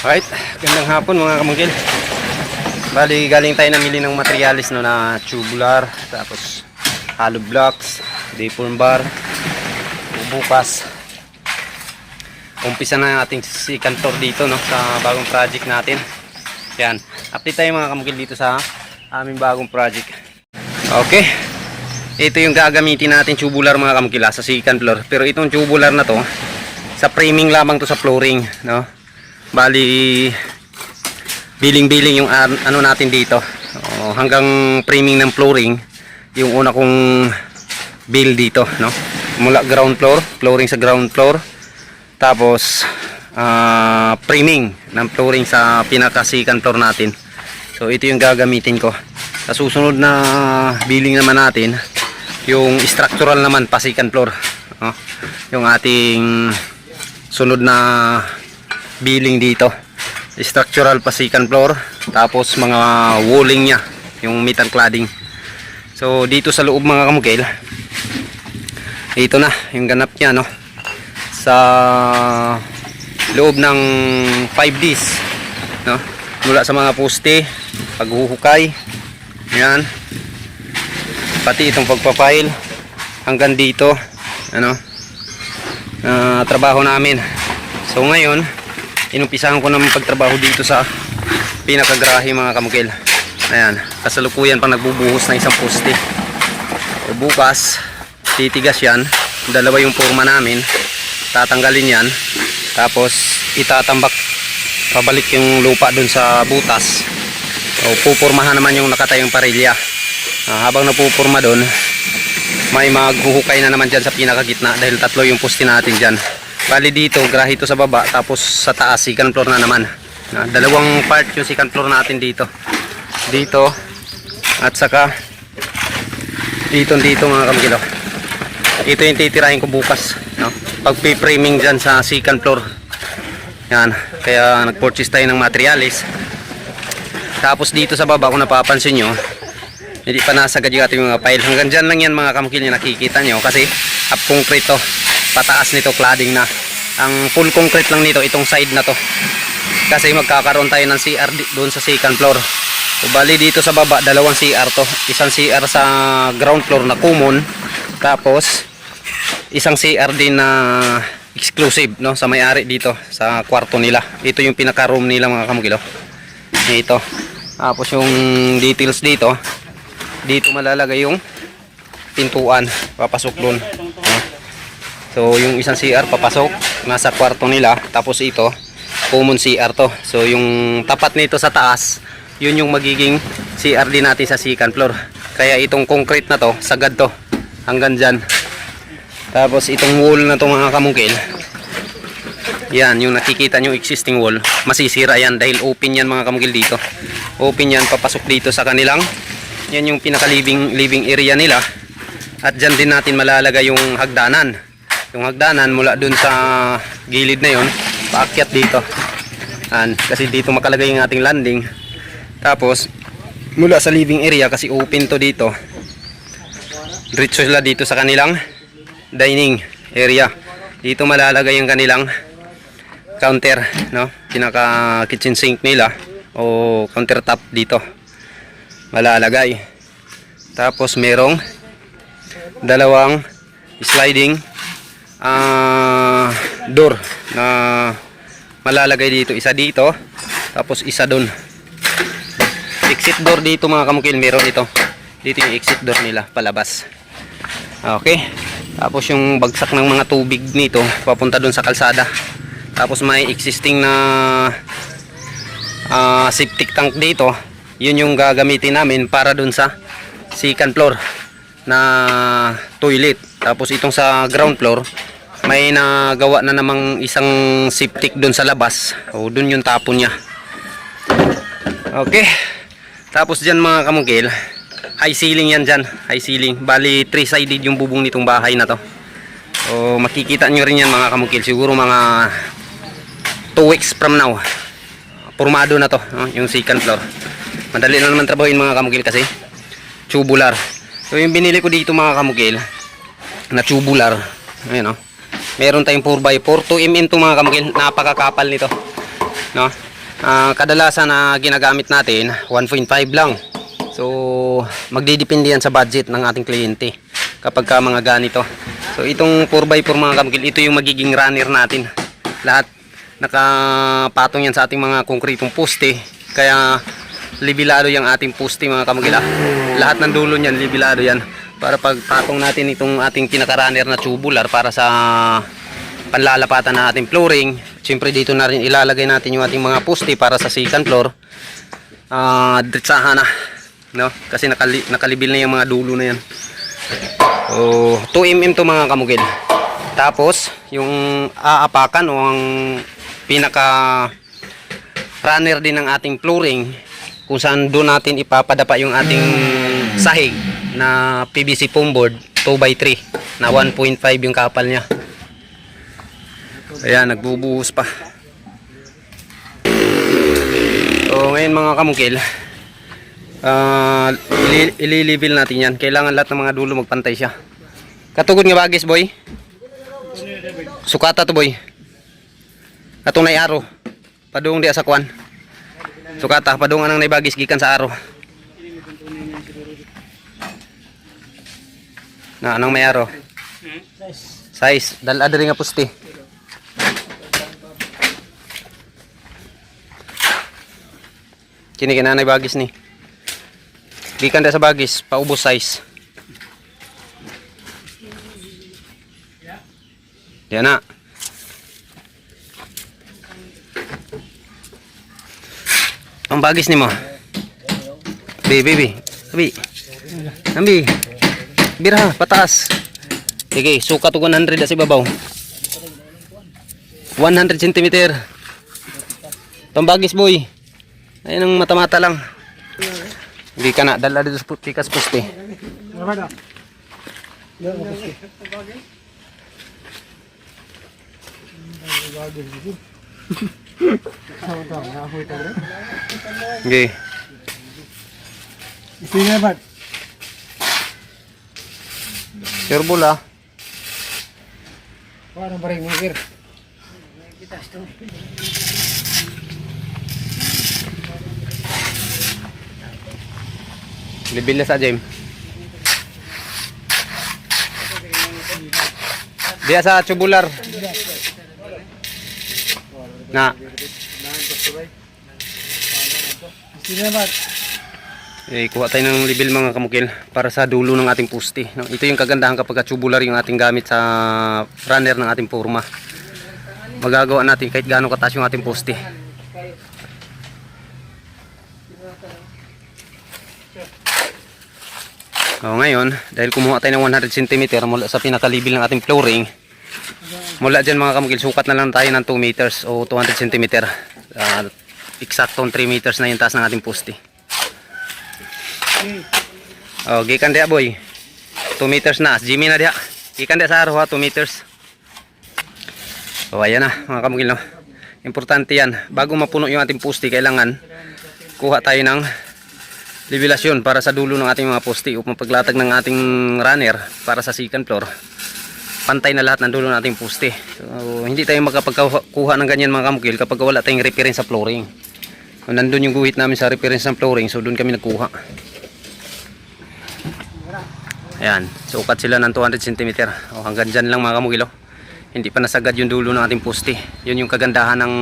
Alright, gandang hapon mga kamangkil. Bali, galing tayo namili ng materialis no, na tubular, tapos hollow blocks, deform bar. Bukas, umpisa na ating second tour dito no, sa bagong project natin. Yan, update tayo mga kamangkil dito sa aming bagong project. Okay, ito yung gagamitin natin tubular mga kamangkila sa second floor. Pero itong tubular na to, sa framing lamang to sa flooring, no? Bali biling-biling yung an- ano natin dito. O, hanggang framing ng flooring, yung una kong bill dito, no? Mula ground floor, flooring sa ground floor. Tapos ah, framing ng flooring sa pinaka second floor natin. So ito yung gagamitin ko. Sa susunod na billing naman natin, yung structural naman pa second floor. No? Yung ating sunod na billing dito. Structural pa second floor, tapos mga walling niya, yung metal cladding. So dito sa loob mga kamukil, ito na yung ganap niya no. Sa loob ng 5Ds, no. Mula sa mga poste, paghuhukay, yan. Pati itong pagpapile hanggang dito, ano, ah, trabaho namin. So ngayon, inumpisahan ko naman pagtrabaho dito sa pinakagrahe mga kamukil. Ayan, kasalukuyan pang nagbubuhos ng isang poste. So, bukas, titigas yan. Dalawa yung forma namin. Tatanggalin yan. Tapos, itatambak pabalik yung lupa dun sa butas. So, pupurmahan naman yung nakatayong parilya. Ah, habang napupurma dun, may maghuhukay na naman dyan sa pinakagitna dahil tatlo yung poste natin dyan. Bali dito, grahe ito sa baba, tapos sa taas, second floor na naman. Na, dalawang part yung second floor natin dito. Dito, at saka dito dito mga kamkilo. Ito yung titirahin ko bukas. No? Pag-framing dyan sa second floor. Yan, kaya nag-purchase tayo ng materialis. Tapos dito sa baba, kung napapansin nyo, hindi pa nasagad yung ating mga pile. Hanggang dyan lang yan mga kamkil nyo nakikita nyo. Kasi up concrete to. Pataas nito cladding na. Ang full concrete lang nito, itong side na to. Kasi magkakaroon tayo ng CR doon sa second floor. So, bali dito sa baba, dalawang CR to. Isang CR sa ground floor na common. Tapos, isang CR din na exclusive no sa may-ari dito sa kwarto nila. Ito yung pinaka-room nila mga kamukilo. Ito. Tapos yung details dito, dito malalagay yung pintuan papasok doon? So yung isang CR papasok nasa kwarto nila. Tapos ito common CR to. So yung tapat nito sa taas yun yung magiging CR din natin sa second floor. Kaya itong concrete na to sagad to. Hanggang dyan. Tapos itong wall na to mga kamungkil. Yan yung nakikita nyo existing wall. Masisira yan dahil open yan mga kamungkil dito. Open yan papasok dito sa kanilang. Yan yung pinaka living, living area nila. At dyan din natin malalagay yung hagdanan yung hagdanan mula dun sa gilid na yon paakyat dito. Yan, kasi dito makalagay yung ating landing. Tapos mula sa living area kasi open to dito. Diretso sila dito sa kanilang dining area. Dito malalagay yung kanilang counter no? Pinaka kitchen sink nila o countertop dito. Malalagay. Tapos merong dalawang sliding ah, door na malalagay dito. Isa dito, tapos isa doon. Exit door dito mga kamukil, meron ito. Dito yung exit door nila, palabas. Okay. Tapos yung bagsak ng mga tubig nito, papunta doon sa kalsada. Tapos may existing na ah, septic tank dito yun yung gagamitin namin para dun sa second floor na toilet tapos itong sa ground floor may nagawa na namang isang septic dun sa labas. O dun yung tapon niya. Okay. Tapos dyan mga kamungkil high ceiling yan dyan. High ceiling. Bali 3 sided yung bubong nitong bahay na to. So makikita nyo rin yan mga kamungkil. Siguro mga 2 weeks from now formado na to no? yung second floor. Madali na naman trabahoin mga kamukil kasi tubular. So yung binili ko dito mga kamukil na tubular. Ayun o meron tayong 4x4 2mm to mga kamukil napakakapal nito no Ah, kadalasan na ginagamit natin 1.5 lang. So magdidepende yan sa budget ng ating kliyente kapag ka mga ganito. So itong 4x4 mga kamukil, ito yung magiging runner natin. Lahat nakapatong yan sa ating mga konkretong poste. Kaya libilado yung ating poste mga kamugila. Lahat ng dulo niyan libilado yan para pagpatong natin itong ating pinaka-runner na tubular para sa panlalapatan ng ating flooring. Siyempre dito na rin ilalagay natin yung ating mga poste para sa second floor. Ah, diretsahan na. No? Kasi nakali nakalibil na yung mga dulo na yan. So, 2 mm to mga kamugil. Tapos, yung aapakan o ang pinaka runner din ng ating flooring kung saan doon natin ipapadapa yung ating sahig na PVC foam board 2x3 na 1.5 yung kapal niya. Ayan, nagbubuhos pa. So, ngayon mga kamukil, ah ili- ililibil natin yan. Kailangan lahat ng mga dulo magpantay siya. Katugod nga bagis, boy. Sukata to, boy. Katong na aro. Padung di sa kwan. Sukata, padung anang naibagis gikan sa aro. Na anong may aro? Size. Dala diri nga pusti. Kini kinanay bagis ni. Gikan da sa bagis, paubos size. Yan na. Ang bagis ni mo. Bi, bi, bi. Bi. Ambi. Birha, pataas. Sige, sukat og 100 sa ibabaw. 100 cm. Pambagis boy. Ayun ang mata-mata lang. Hindi ka na, dala dito sa pikas puste. Okay. Sige ba? Turbo la. Paano ba rin mga Libil na sa Jem. Diya sa tubular. Na. Sige ba? Eh, kuha tayo ng libil mga kamukil para sa dulo ng ating puste. Ito yung kagandahan kapag tubular yung ating gamit sa runner ng ating forma. Magagawa natin kahit gaano kataas yung ating poste. O ngayon, dahil kumuha tayo ng 100 cm mula sa pinakalibil ng ating flooring, mula dyan mga kamukil, sukat na lang tayo ng 2 meters o 200 cm. Uh, eksaktong 3 meters na yung taas ng ating poste. Oh, gikan dia boy. 2 meters na. Jimmy na dia. Gikan dia sa araw ha, 2 meters. So ayan na mga kamugil no. Importante yan. Bago mapuno yung ating poste, kailangan kuha tayo ng libilasyon para sa dulo ng ating mga poste upang paglatag ng ating runner para sa second floor. Pantay na lahat ng dulo ng ating poste. So, hindi tayo makapagkuha ng ganyan mga kamugil kapag wala tayong reference sa flooring. So, nandun yung guhit namin sa reference ng flooring so doon kami nagkuha. Ayan, sukat sila ng 200 cm. O, hanggang dyan lang mga kamugilo. Hindi pa nasagad yung dulo ng ating poste. Yun yung kagandahan ng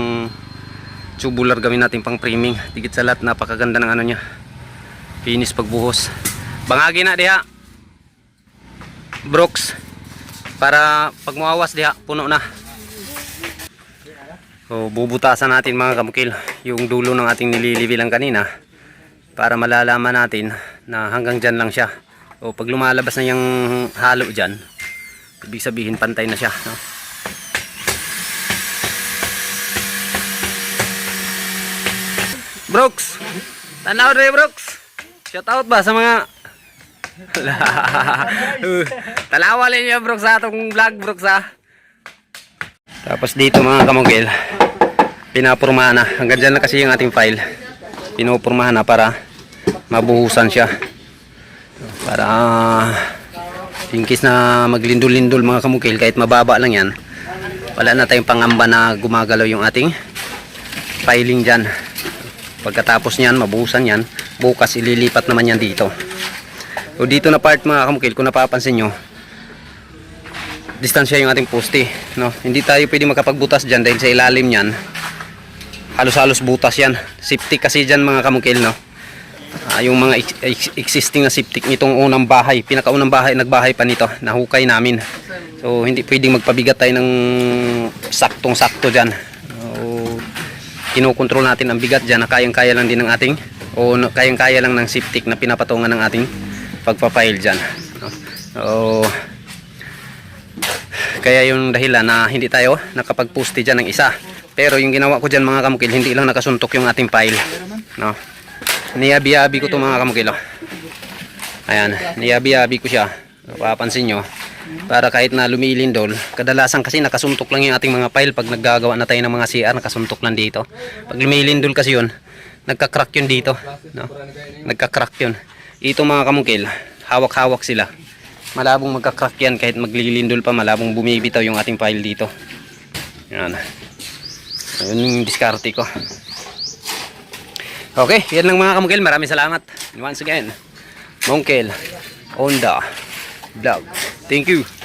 tubular gawin natin pang framing. Tigit sa lahat, napakaganda ng ano niya. Finish pagbuhos. Bangagi na diha. Brooks. Para pag mawawas diha, puno na. So, bubutasan natin mga kamukil yung dulo ng ating nililibilang kanina para malalaman natin na hanggang dyan lang siya. O pag lumalabas na yung halo dyan, ibig sabihin pantay na siya. No? Brooks! Tanaw rin Brooks! Shout out ba sa mga... Talawalin niyo Brooks sa atong vlog Brooks ha. Tapos dito mga kamugil, pinapurmahan na. Hanggang dyan na kasi yung ating file. Pinupurmahan na para mabuhusan siya. Para in case na maglindol-lindol mga kamukil kahit mababa lang yan wala na tayong pangamba na gumagalaw yung ating filing dyan Pagkatapos niyan, mabuhusan yan, bukas ililipat naman yan dito. O dito na part mga kamukil, kung napapansin nyo, distansya yung ating poste. No? Hindi tayo pwede makapagbutas dyan dahil sa ilalim niyan, halos-halos butas yan. Safety kasi dyan mga kamukil, no? Ah, yung mga ex- ex- existing na septic nitong unang bahay, pinakaunang bahay, nagbahay pa nito, nahukay namin. So, hindi pwedeng magpabigat tayo ng saktong-sakto dyan. So, kinokontrol natin ang bigat dyan na kayang-kaya lang din ng ating o na- kayang-kaya lang ng septic na pinapatungan ng ating pagpapile dyan. So, kaya yung dahilan na hindi tayo nakapag-poste dyan ng isa. Pero yung ginawa ko dyan mga kamukil, hindi lang nakasuntok yung ating pile. No? Niyabi-yabi ko to mga kamukil. oh. Ayan, niyabi-yabi ko siya. Papansin nyo. Para kahit na lumilindol, kadalasan kasi nakasuntok lang yung ating mga pile pag naggagawa na tayo ng mga CR, nakasuntok lang dito. Pag lumilindol kasi yun, nagka-crack yun dito. No? Nagka-crack yun. Ito mga kamukil, hawak-hawak sila. Malabong magka-crack yan kahit maglilindol pa, malabong bumibitaw yung ating pile dito. Yan. Yun yung diskarte ko. Okay, yan lang mga kamukil. Maraming salamat. Once again, Mongkel, Onda, Vlog. Thank you.